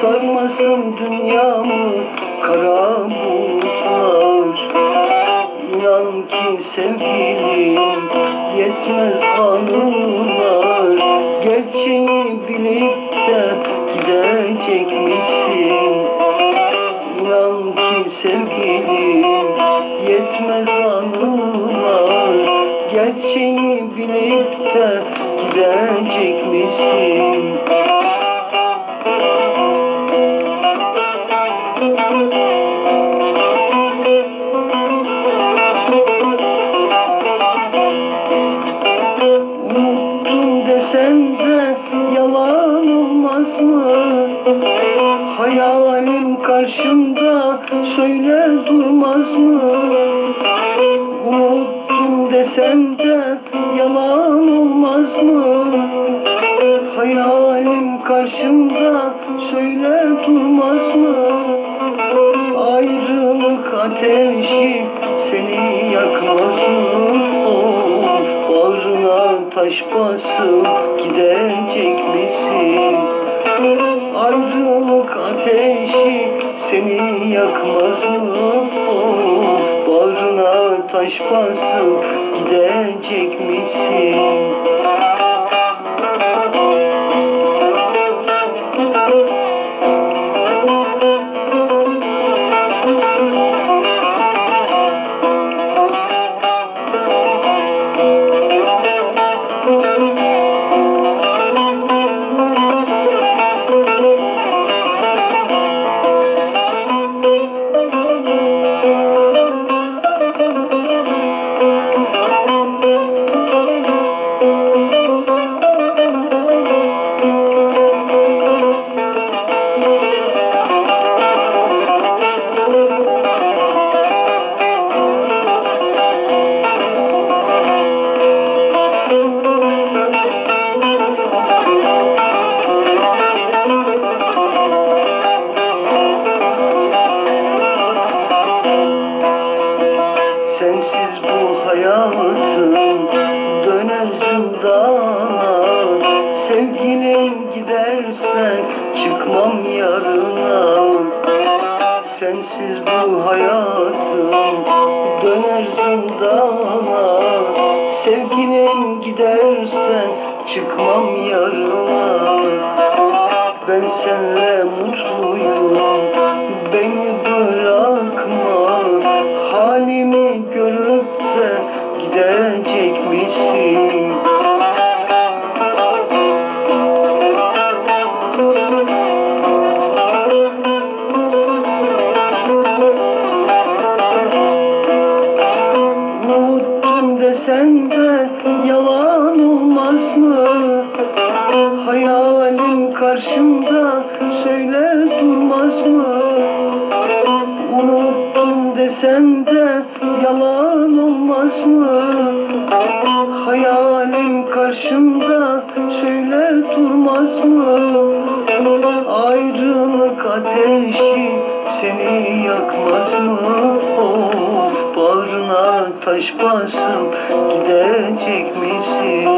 sarmasın dünyamı kara bulutlar İnan sevgilim yetmez anılar Gerçeği bilip de gidecek misin? İnan ki sevgilim Yetmez anılar Gerçeği bilip de gidecek misin? Unuttum desen de karşımda söyle durmaz mı? Unuttum desen de yalan olmaz mı? Hayalim karşımda söyle durmaz mı? Ayrılık ateşi seni yakmaz mı? Of bağrına taş basıp gidecek misin? Ayrılık ateşi seni yakmaz mı? Of bağrına taş basıp gidecek misin? Hayatım döner zindana Sevgilim gidersen çıkmam yarına. Sensiz bu hayatım döner zindana Sevgilim gidersen çıkmam yarına. Ben seninle mutluyum Beni Unuttum desen de yalan olmaz mı? Hayalim karşımda söyle durmaz mı? Unuttum desen de yalan olmaz mı? Hayalim karşımda söyle durmaz mı? Ayrılık ateşi seni yakmaz mı? Bağrına taş basıp gidecek misin?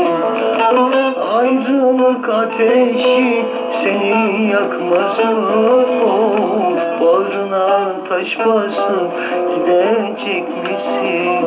Ayrılık ateşi seni yakmaz mı? Of bağrına taş basıp gidecek misin?